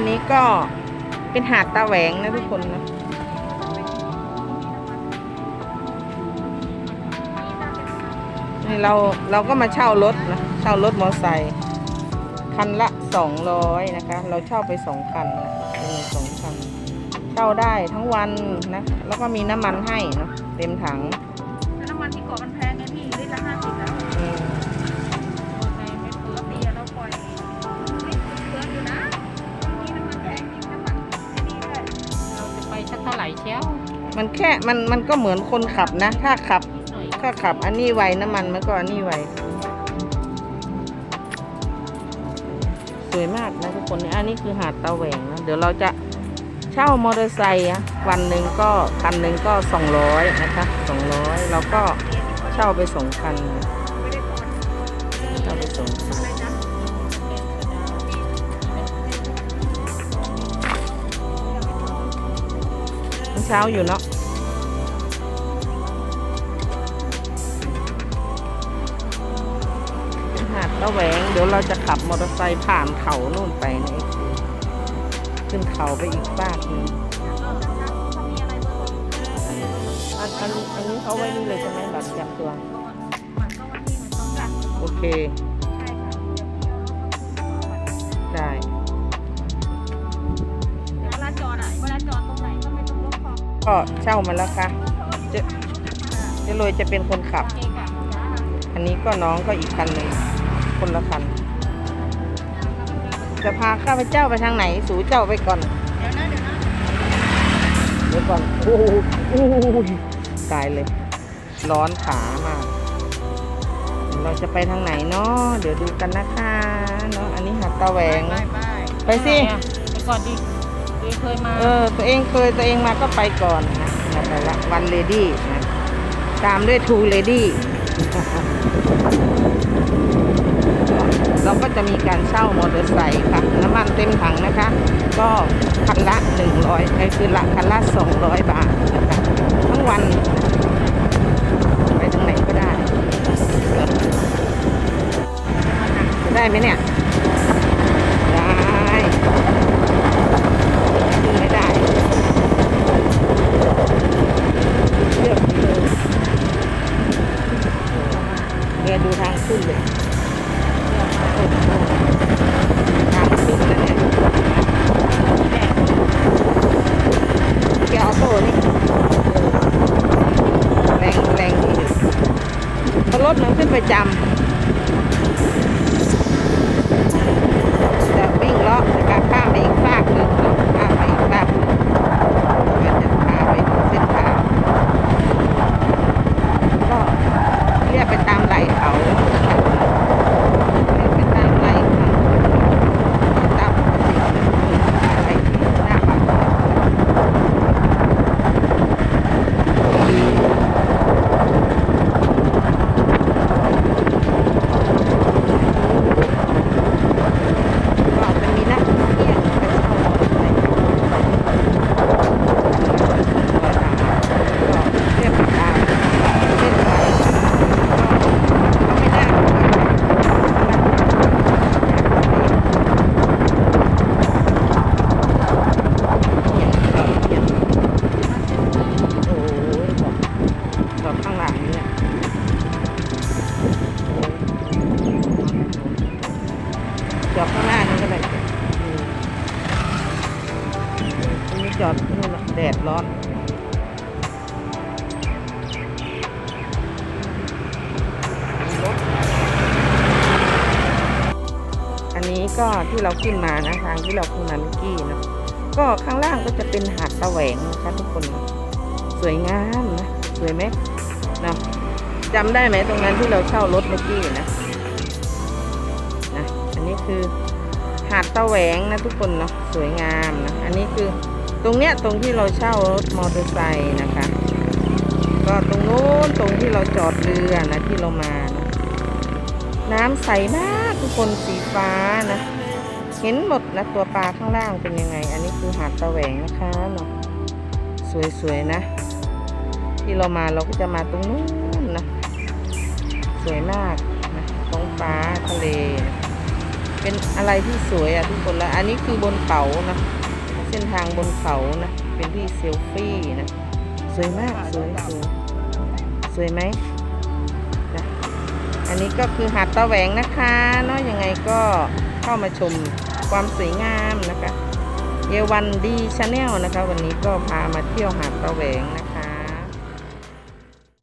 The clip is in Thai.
อันนี้ก็เป็นหาดตาแหวงนะทุกคนนะนี่เราเราก็มาเช่ารถนะ เช่ารถมอไซค์คันละสองร้อยนะคะ เราเช่าไปสองคันนะมีสองคัน เช่าได้ทั้งวันนะ แล้วก็มีน้ำมันให้เนะเต็มถัง น้ำมันที่เกาะมันแพงไงพี่ลิตรละห้าสิบแล้ว ไปสักเท่าไหร่เชียวมันแค่ มัน มันก็เหมือนคนขับนะ ถ้าขับนิดหน่อยถ้าขับ อันนี้ไวน้ำมันมันก็อันนี้ไว สวยมากนะทุกคนเนี่ยอันนี้คือหาดตาแหวงนะ เดี๋ยวเราจะเช่ามอเตอร์ไซค์อะวันหนึ่งก็คันหนึ่งก็สองร้อยนะคะสองร้อยเราก็เช่าไปสองคันนะไม่ได้ผ่อนเช่าไปสองคัน เช้าอยู่เนาะหาดตะแหวง เดี๋ยวเราจะขับมอเตอร์ไซค์ผ่านเขานู่นไปนะขึ้นเขาไปอีกฟากหนึงอันอันอันนี้เขาไว้นี่เลยใช่ไหมบัตรจับตัวโอเคใช่ค่ะเดี๋ ก็เช่ามาแล้วค่ะเจะเจะเลยจะเป็นคนขับโอเคค่ะจ้าอันนี้ก็น้องก็อีกคันหนึ่งคนละคัน จะพาข้าพเจ้าไปทางไหน สูเจ้าไปก่อน เดี๋ยวนะเดี๋ยวนะเดี๋ยวก่อนโอ้โหโอ้โหตายเลย ร้อนขามาก เราจะไปทางไหนเนาะเดี๋ยวดูกันนะคะเนาะอันนี้หาดตาแหวง ไปไปไปสิไหนอะไปก่อนดิตัว เองเคยมาเออตัวเองเคยตัวเองมาก็ไปก่อนนะนะไปละวันเลดี้นะตามด้วยทูเลดี้เราก็จะมีการเช่ามอเตอร์ไซค์ค่ะน้ำมันเต็มถังนะคะ ก็คันละ 100ไอ้คือละคันละ 200 บาทนะคะทั้งวันไปทางไหนก็ได้ ได้ไหมเนี่ย ร์ออโต้นี่เออแรงแรงดีราะรถมันขึ้นประจำ จะวิ่งเลาะจะข้ามไปอีกฟากหนึ่งเนาะข้ามไปอีกฟากหนึ่งมันจะพาไปดูเส้นทางก็เรียกไปตามไหลเขานะคะเรียกไปตามไหลเขาตามปกติอะไรที่หน้าปากซอยก็จะมีนักท่องเที่ยวไปเช่ามอเตอร์ไซค์ก็เรียกไปตามเส้นทางก็ไม่น่ากลัวเขียนเขียนโอ้ยบอก บอกข้างหลังเนี่ยจอดข้างหน้านี่ก็ได้อืมอันนี้จอดนู่นน่ะแดดร้อนอันนี้ก็ที่เราขึ้นมานะทางที่เราขึ้นมาเมื่อกี้เนาะก็ข้างล่างก็จะเป็นหาดตะแหวงนะคะทุกคนสวยงามนะ สวยไหมเนาะจำได้ไหมตรงนั้นที่เราเช่ารถเมื่อกี้นะนะอันนี้คือหาดตะแหวงนะทุกคนเนาะสวยงามนะอันนี้คือตรงเนี้ยตรงที่เราเช่ารถมอเตอร์ไซค์นะคะ ก็ตรงโน้นตรงที่เราจอดเรือนะที่เรามานะน้ำใสมากทุกคนสีฟ้านะ เห็นหมดนะตัวปลาข้างล่างเป็นยังไง อันนี้คือหาดตะแหวงนะคะเนาะสวยๆนะ ที่เรามาเราก็จะมาตรงนู้นนะ สวยมากนะท้องฟ้าทะเลนะเป็นอะไรที่สวยอะทุกคนแล้วอันนี้คือบนเขานะ เส้นทางบนเขานะ เป็นที่เซลฟี่นะ สวยมากสวยสวยสวยไหมนะอันนี้ก็คือหาดตะแหวงนะคะเนาะยังไงก็เข้ามาชมความสวยงามนะคะ เยวันดีชาแนลนะคะ วันนี้ก็พามาเที่ยวหาดตะแหวงนะคะ